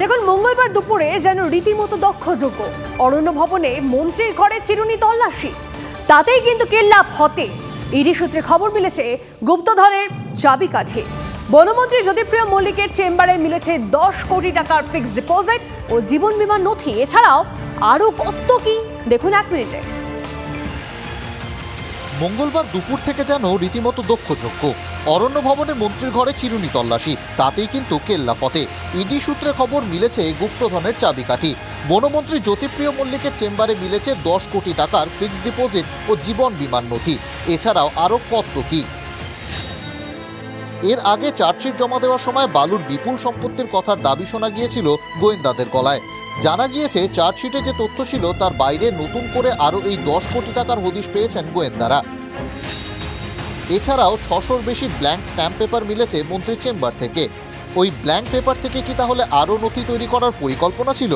দেখুন, মঙ্গলবার দুপুরে যেন রীতিমতো দক্ষযোগ্য অরণ্য ভবনে মন্ত্রীর ঘরে চিরুনি তল্লাশি। তাতেই কিন্তু কেল্লা ফতে। ইডি সূত্রে খবর মিলেছে, গুপ্তধনের কাছে। বনমন্ত্রী জ্যোতিপ্রিয় মল্লিকের চেম্বারে মিলেছে দশ কোটি টাকার ফিক্সড ডিপোজিট ও জীবন বীমার নথি। এছাড়াও আরও কত কি? দেখুন এক মিনিটে। মঙ্গলবার দুপুর থেকে যেন রীতিমতো দক্ষযজ্ঞ। অরণ্য ভবনে মন্ত্রীর ঘরে চিরুনি তল্লাশি, তাতেই কিন্তু কেল্লা ফতে। ইডি সূত্রে খবর, মিলেছে গুপ্তধনের চাবিকাঠি। বনমন্ত্রী জ্যোতিপ্রিয় মল্লিকের চেম্বারে মিলেছে দশ কোটি টাকার ফিক্সড ডিপোজিট ও জীবন বিমান নথি। এছাড়াও আরও কত কি। এর আগে চার্জশিট জমা দেওয়ার সময় বালুর বিপুল সম্পত্তির কথার দাবি শোনা গিয়েছিল গোয়েন্দাদের গলায়। জানা গিয়েছে, চার্জশিটে যে তথ্য ছিল, তার বাইরে নতুন করে আরও এই দশ কোটি টাকার হদিশ পেয়েছেন গোয়েন্দারা। এছাড়াও ছশোর বেশি ব্ল্যাঙ্ক স্ট্যাম্প পেপার মিলেছে মন্ত্রীর চেম্বার থেকে। ওই ব্ল্যাঙ্ক পেপার থেকে কি তাহলে আরও নথি তৈরি করার পরিকল্পনা ছিল?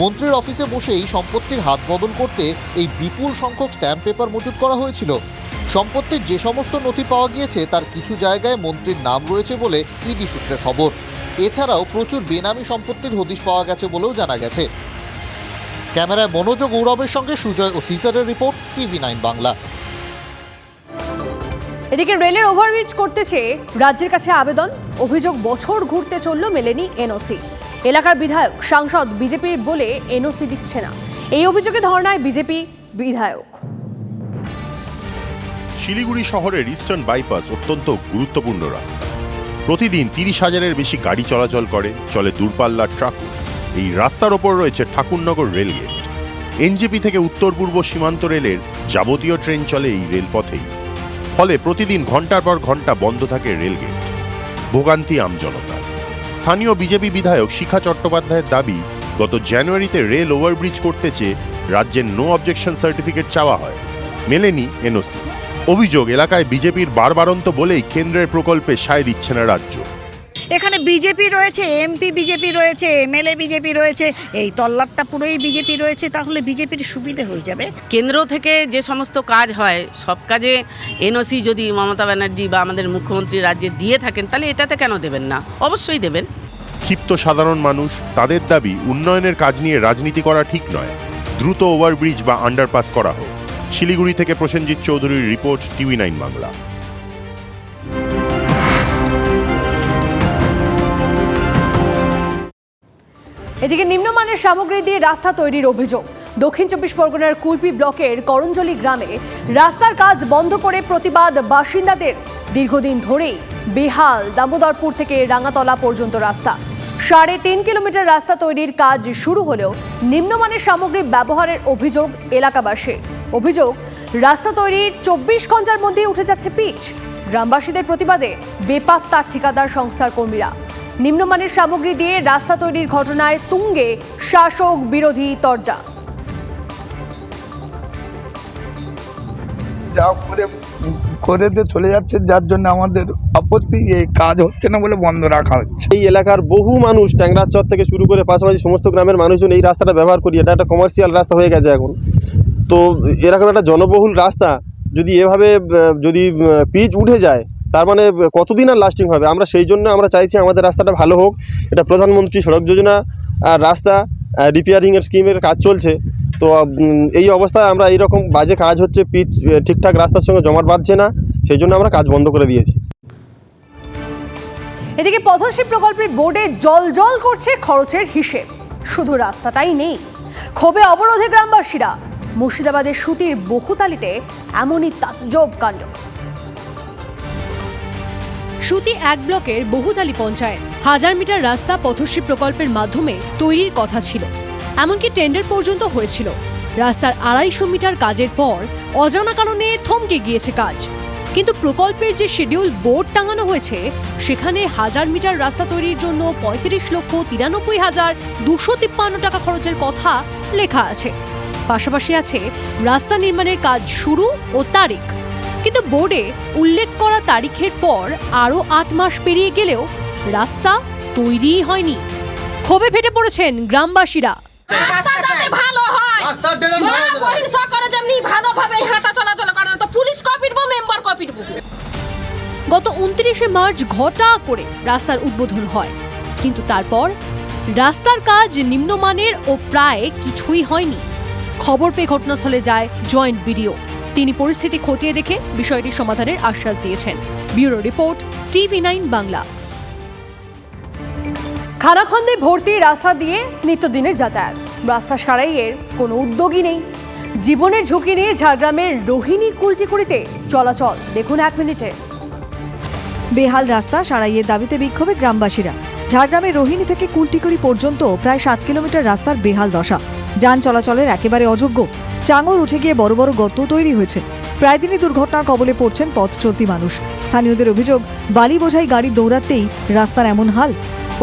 মন্ত্রীর অফিসে বসেই সম্পত্তির হাত বদল করতে এই বিপুল সংখ্যক স্ট্যাম্প পেপার মজুত করা হয়েছিল। সম্পত্তির যে সমস্ত নথি পাওয়া গিয়েছে তার কিছু জায়গায় মন্ত্রীর নাম রয়েছে বলে ইডি সূত্রে খবর। এছাড়াও প্রচুর বেনামি সম্পত্তির হদিশ পাওয়া গেছে বলেও জানা গেছে। ক্যামেরায় মনোযোগ গৌরবের সঙ্গে সুজয় ও সিসারের রিপোর্ট টিভি নাইন বাংলা। এদিকে রেলের ওভারব্রিজ করতে চেয়ে রাজ্যের কাছে আবেদন। অভিযোগ বছর ঘুরতে চলল মেলেনি এনওসি। এলাকার বিধায়ক, সাংসদ বিজেপির বলে এনওসি দিচ্ছে না। এই অভিযোগে ধর্নায় বিজেপি বিধায়ক। শিলিগুড়ি শহরের ইস্টার্ন বাইপাস অত্যন্ত গুরুত্বপূর্ণ রাস্তা। প্রতিদিন তিরিশ হাজারের বেশি গাড়ি চলাচল করে, চলে দূরপাল্লার ট্রাক। এই রাস্তার ওপর রয়েছে ঠাকুরনগর রেলগেট এনজেপি থেকে উত্তর পূর্ব সীমান্ত রেলের যাবতীয় ট্রেন চলে এই রেলপথেই। ফলে প্রতিদিন ঘণ্টার পর ঘণ্টা বন্ধ থাকে রেলগেট। ভোগান্তি আমজনতা স্থানীয় বিজেপি বিধায়ক শিখা চট্টোপাধ্যায়ের দাবি, গত জানুয়ারিতে রেল ওভারব্রিজ করতে চেয়ে রাজ্যের নো অবজেকশন সার্টিফিকেট চাওয়া হয়। মেলেনি এনওসি। অভিযোগ, এলাকায় বিজেপির বারবারন্ত বলেই কেন্দ্রের প্রকল্পে সায় দিচ্ছে না রাজ্য। এখানে বিজেপি রয়েছে এমপি বিজেপি রয়েছে এমএলএ বিজেপি রয়েছে এই তল্লাটটা পুরোই বিজেপি রয়েছে তাহলে বিজেপির সুবিধে হয়ে যাবে। কেন্দ্র থেকে যে সমস্ত কাজ হয় সব কাজে এনওসি যদি মমতা ব্যানার্জি বা আমাদের মুখ্যমন্ত্রী রাজ্যে দিয়ে থাকেন তাহলে এটাতে কেন দেবেন না? অবশ্যই দেবেন। ক্ষিপ্ত সাধারণ মানুষ তাদের দাবি উন্নয়নের কাজ নিয়ে রাজনীতি করা ঠিক নয়। দ্রুত ওভারব্রিজ বা আন্ডারপাস করা হোক। শিলিগুড়ি থেকে প্রসেনজিৎ চৌধুরীর রিপোর্ট টিভি নাইন বাংলা। এদিকে নিম্নমানের সামগ্রী দিয়ে রাস্তা তৈরির অভিযোগ। দক্ষিণ চব্বিশ পরগনার কুলপি ব্লকের করঞ্জলি গ্রামে রাস্তার কাজ বন্ধ করে প্রতিবাদ বাসিন্দাদের। দীর্ঘদিন ধরেই বেহাল দামোদরপুর থেকে রাঙাতলা পর্যন্ত রাস্তা। সাড়ে তিন কিলোমিটার রাস্তা তৈরির কাজ শুরু হলেও নিম্নমানের সামগ্রী ব্যবহারের অভিযোগ এলাকাবাসীর। অভিযোগ, রাস্তা তৈরির চব্বিশ ঘণ্টার মধ্যেই উঠে যাচ্ছে পিচ। গ্রামবাসীদের প্রতিবাদে বেপাত্তার ঠিকাদার সংস্থার কর্মীরা নিম্নমানের সামগ্রী দিয়ে রাস্তা তৈরির ঘটনায় তুঙ্গে শাসক বিরোধী তরজা। যা করে করে দিয়ে চলে যাচ্ছে যার জন্য আমাদের আপত্তি এই কাজ হচ্ছে না বলে বন্ধ রাখা হচ্ছে। এই এলাকার বহু মানুষ ট্যাংরার চর থেকে শুরু করে পাশাপাশি সমস্ত গ্রামের মানুষজন এই রাস্তাটা ব্যবহার করি এটা একটা কমার্শিয়াল রাস্তা হয়ে গেছে এখন। তো এরকম একটা জনবহুল রাস্তা যদি এভাবে যদি পিচ উঠে যায় তার মানে কতদিন আর লাস্টিং হবে? আমরা সেই জন্য আমরা চাইছি আমাদের রাস্তাটা ভালো হোক। এটা প্রধানমন্ত্রী সড়ক যোজনা আর রাস্তা রিপেয়ারিংয়ের স্কিমের কাজ চলছে। তো এই অবস্থায় আমরা এইরকম বাজে কাজ হচ্ছে, পিচ ঠিকঠাক রাস্তার সঙ্গে জমাট বাঁধছে না। সেই জন্য আমরা কাজ বন্ধ করে দিয়েছি। এদিকে পথশ্রী প্রকল্পের বোর্ডে জল জল করছে খরচের হিসেব। শুধু রাস্তাটাই নেই। ক্ষোভে অবরোধে গ্রামবাসীরা। মুর্শিদাবাদের সুতির বহুতালিতে এমনই তাজ্জব কাণ্ড। সুতি এক ব্লকের বহুতালি পঞ্চায়েত। হাজার মিটার রাস্তা পথশ্রী প্রকল্পের মাধ্যমে তৈরির কথা ছিল। এমনকি টেন্ডার পর্যন্ত হয়েছিল। রাস্তার আড়াইশো মিটার কাজের পর অজানা কারণে থমকে গিয়েছে কাজ। কিন্তু প্রকল্পের যে শিডিউল বোর্ড টাঙানো হয়েছে, সেখানে হাজার মিটার রাস্তা তৈরির জন্য পঁয়ত্রিশ লক্ষ তিরানব্বই হাজার দুশো তিপ্পান্ন টাকা খরচের কথা লেখা আছে। পাশাপাশি আছে, রাস্তা নির্মাণের কাজ শুরু ও তারিখ। কিন্তু বোর্ডে উল্লেখ করা তারিখের পর আরও আট মাস পেরিয়ে গেলেও রাস্তা তৈরিই হয়নি। ক্ষোভে ফেটে পড়েছেন গ্রামবাসীরা। ভালো হয় মহাপরিষদ করে যেমনি ভালোভাবে হাঁটা চলাচল করে তো পুলিশ কপিটবো মেম্বার কপিটবো গত উনত্রিশে মার্চ ঘটা করে রাস্তার উদ্বোধন হয়। কিন্তু তারপর রাস্তার কাজ নিম্নমানের ও প্রায় কিছুই হয়নি। খবর পেয়ে ঘটনাস্থলে যায় জয়েন্ট বিডিও। তিনি পরিস্থিতি খতিয়ে দেখে বিষয়টি সমাধানের আশ্বাস দিয়েছেন। Bureau report, TV nine Bangla. খানাখন্দে ভর্তি রাস্তা দিয়ে নিত্যদিনের যাতায়াত। রাস্তা সারাইয়ের কোনো উদ্যোগই নেই। জীবনের ঝুঁকি নিয়ে ঝাড়গ্রামের রোহিণী কুলটিকুড়িতে চলাচল। দেখুন এক মিনিটে। বেহাল রাস্তা সারাইয়ের দাবিতে বিক্ষোভে গ্রামবাসীরা। ঝাড়গ্রামের রোহিণী থেকে কুলটিকুড়ি পর্যন্ত প্রায় সাত কিলোমিটার রাস্তার বেহাল দশা। যান চলাচলের একেবারে অযোগ্য। চাঙর উঠে গিয়ে বড় বড় গর্ত তৈরি হয়েছে। প্রায় দিনই দুর্ঘটনার কবলে পড়ছেন পথ চলতি মানুষ। স্থানীয়দের অভিযোগ বালি বোঝাই গাড়ি দৌড়াতেই রাস্তার এমন হাল।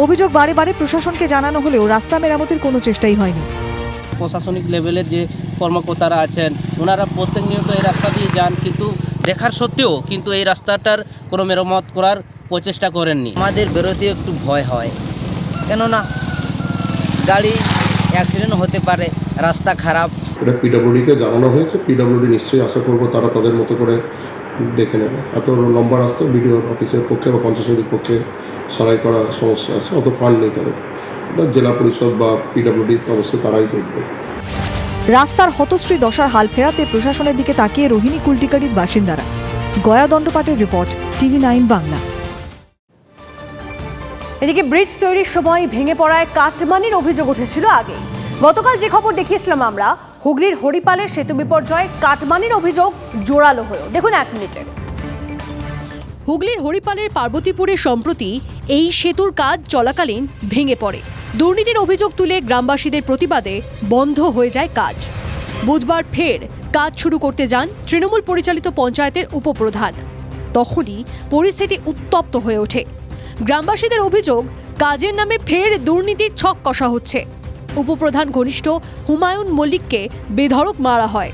অভিযোগ বারে বারে প্রশাসনকে জানানো হলেও রাস্তা মেরামতের কোনো চেষ্টাই হয়নি। প্রশাসনিক লেভেলের যে কর্মকর্তারা আছেন ওনারা প্রত্যেক নিয়ত এই রাস্তা দিয়ে যান কিন্তু দেখার সত্ত্বেও কিন্তু এই রাস্তাটার কোনো মেরামত করার প্রচেষ্টা করেননি। আমাদের বেরোতে একটু ভয় হয়। কেননা গাড়ি অ্যাক্সিডেন্ট হতে পারে রাস্তা খারাপ। এটা পিডব্লিউডিকে জানানো হয়েছে পিডব্লিউডি নিশ্চয়ই আশা করব তারা তাদের মতো করে দেখে নেবে। এত লম্বা রাস্তা বিডিও অফিসের পক্ষে বা পঞ্চায়েত সমিতির পক্ষে সারাই করার সমস্যা আছে অত ফান্ড নেই তাদের। এটা জেলা পরিষদ বা পিডব্লিউডি অবশ্যই তারাই দেখবে। রাস্তার হতশ্রী দশার হাল ফেরাতে প্রশাসনের দিকে তাকিয়ে রোহিণী কুলটিকারির বাসিন্দারা। গয়া দণ্ডপাটের রিপোর্ট টিভি নাইন বাংলা। এদিকে ব্রিজ তৈরির সময় ভেঙে পড়ায় কাটমানির অভিযোগ উঠেছিল আগে গতকাল যে খবর দেখিয়েছিলাম আমরা, হুগলির হরিপালের সেতু বিপর্যয় কাটমানির অভিযোগ জোরালো হলো। দেখুন এক মিনিটে। হুগলির হরিপালের পার্বতীপুরে সম্প্রতি এই সেতুর কাজ চলাকালীন ভেঙে পড়ে। দুর্নীতির অভিযোগ তুলে গ্রামবাসীদের প্রতিবাদে বন্ধ হয়ে যায় কাজ। বুধবার ফের কাজ শুরু করতে যান তৃণমূল পরিচালিত পঞ্চায়েতের উপপ্রধান। তখনই পরিস্থিতি উত্তপ্ত হয়ে ওঠে। গ্রামবাসীদের অভিযোগ কাজের নামে ফের দুর্নীতির ছক কষা হচ্ছে। উপপ্রধান ঘনিষ্ঠ হুমায়ুন মল্লিককে বেধড়ক মারা হয়।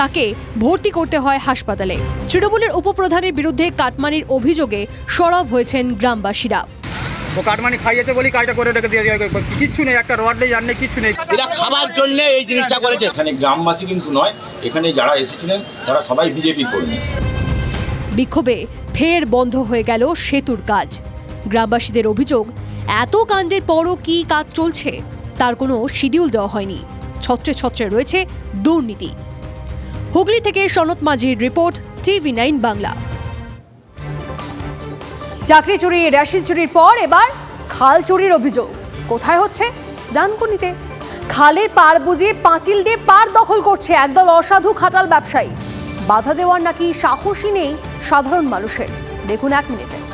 তাকে ভর্তি করতে হয় হাসপাতালে। তৃণমূলের উপপ্রধানের বিরুদ্ধে কাটমানির অভিযোগে সরব হয়েছেন গ্রামবাসীরা। ও কাটমানি খাইয়েছে বলি কাজটা করে রেখে দিয়ে কিচ্ছু নেই একটা রড নেই আর নেই কিচ্ছু নেই। এরা খাবার জন্য এই জিনিসটা করেছে। এখানে গ্রামবাসী কিন্তু নয় এখানে যারা এসেছিলেন তারা সবাই বিজেপি কর্মী। বিক্ষোভে ফের বন্ধ হয়ে গেল সেতুর কাজ। গ্রামবাসীদের অভিযোগ, এত কাণ্ডের পরও কি কাজ চলছে? তার কোনো শিডিউল দেওয়া হয়নি। ছত্রে ছত্রে রয়েছে দুর্নীতি। হুগলি থেকে সনত মাঝির রিপোর্ট, টিভি নাইন বাংলা। চাকরি চুরি, রেশন চুরির পর এবার খাল চুরির অভিযোগ। কোথায় হচ্ছে? ডানকুনিতে। খালের পার বুঝিয়ে পাঁচিল দিয়ে পার দখল করছে একদল অসাধু খাটাল ব্যবসায়ী। বাধা দেওয়ার নাকি সাহসী নেই সাধারণ মানুষের। দেখুন এক মিনিটে।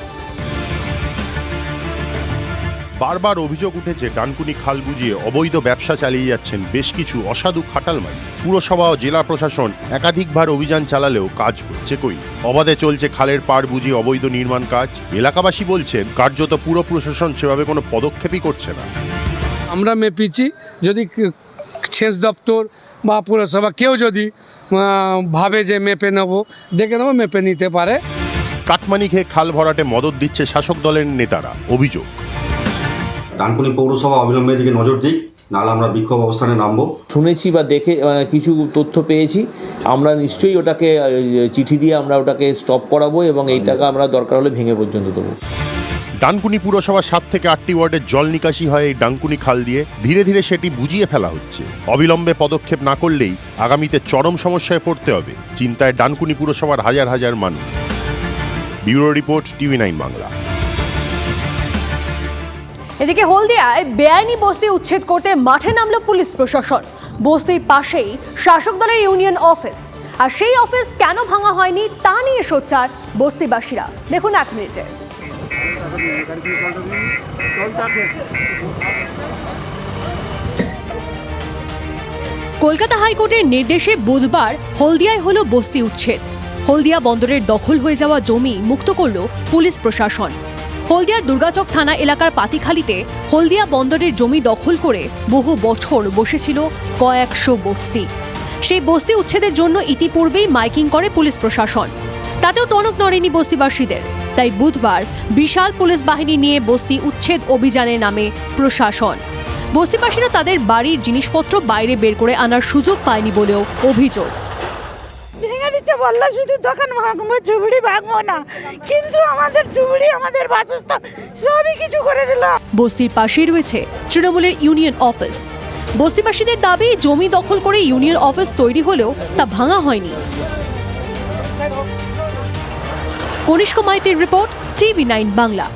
বারবার অভিযোগ উঠেছে ডানকুনি খাল বুঝিয়ে অবৈধ ব্যবসা চালিয়ে যাচ্ছেন বেশ কিছু অসাধু খাটালমারি। পুরসভা ও জেলা প্রশাসন একাধিকবার অভিযান চালালেও কাজ হচ্ছে কই? অবাধে চলছে খালের পাড় বুঝিয়ে অবৈধ নির্মাণ কাজ? এলাকাবাসী বলছেন কার্যত পুরো প্রশাসন সেভাবে কোনো পদক্ষেপই করছে না। আমরা মেপিছি যদি সেচ দপ্তর বা পুরসভা কেউ যদি ভাবে যে মেপে নেব দেখে নেব মেপে নিতে পারে। কাটমানি খেয়ে খাল ভরাটে মদত দিচ্ছে শাসক দলের নেতারা। অভিযোগ। ডানকুনি পৌরসভা অবিলম্বে দিকে নজর দিক নাহলে আমরা বিক্ষোভ অবস্থানে নামবো। শুনেছি বা দেখে কিছু তথ্য পেয়েছি। আমরা নিশ্চয়ই ওটাকে চিঠি দিয়ে আমরা ওটাকে স্টপ করাবো এবং এই টাকা আমরা দরকার হলে ভেঙে পর্যন্ত দেবো। ডানকুনি পুরসভার সাত থেকে আটটি ওয়ার্ডের জল নিকাশি হয় এই ডানকুনি খাল দিয়ে। ধীরে ধীরে সেটি বুঝিয়ে ফেলা হচ্ছে। অবিলম্বে পদক্ষেপ না করলেই আগামীতে চরম সমস্যায় পড়তে হবে চিন্তায় ডানকুনি পুরসভার হাজার হাজার মানুষ। Bureau report TV nine Bangla. এদিকে হলদিয়ায় বেআইনি বস্তি উচ্ছেদ করতে মাঠে নামলো পুলিশ প্রশাসন। বস্তির পাশেই শাসক দলের ইউনিয়ন অফিস। আর সেই অফিস কেন ভাঙা হয়নি তা নিয়ে সোচ্চার বস্তিবাসীরা। দেখুন এক মিনিটে। কলকাতা হাইকোর্টের নির্দেশে বুধবার হলদিয়ায় হলো বস্তি উচ্ছেদ। হলদিয়া বন্দরের দখল হয়ে যাওয়া জমি মুক্ত করল পুলিশ প্রশাসন। হলদিয়ার দুর্গাচক থানা এলাকার পাতিখালিতে হলদিয়া বন্দরের জমি দখল করে বহু বছর বসেছিল কয়েকশো বস্তি। সেই বস্তি উচ্ছেদের জন্য ইতিপূর্বেই মাইকিং করে পুলিশ প্রশাসন। তাতেও টনক নড়েনি বস্তিবাসীদের। তাই বুধবার বিশাল পুলিশ বাহিনী নিয়ে বস্তি উচ্ছেদ অভিযানে নামে প্রশাসন। বস্তিবাসীরা তাদের বাড়ির জিনিসপত্র বাইরে বের করে আনার সুযোগ পায়নি বলেও অভিযোগ। দিচ্ছে বলল শুধু দোকান ভাঙবো, চুবড়ি ভাঙবো না। কিন্তু আমাদের চুবড়ি, আমাদের বাসস্থান, সবই কিছু করে দিল। বস্তির পাশেই রয়েছে তৃণমূলের ইউনিয়ন অফিস। বস্তিবাসীদের দাবি, জমি দখল করে ইউনিয়ন অফিস তৈরি হলেও তা ভাঙা হয়নি। কনিষ্ক মাইতির রিপোর্ট, টিভি নাইন বাংলা।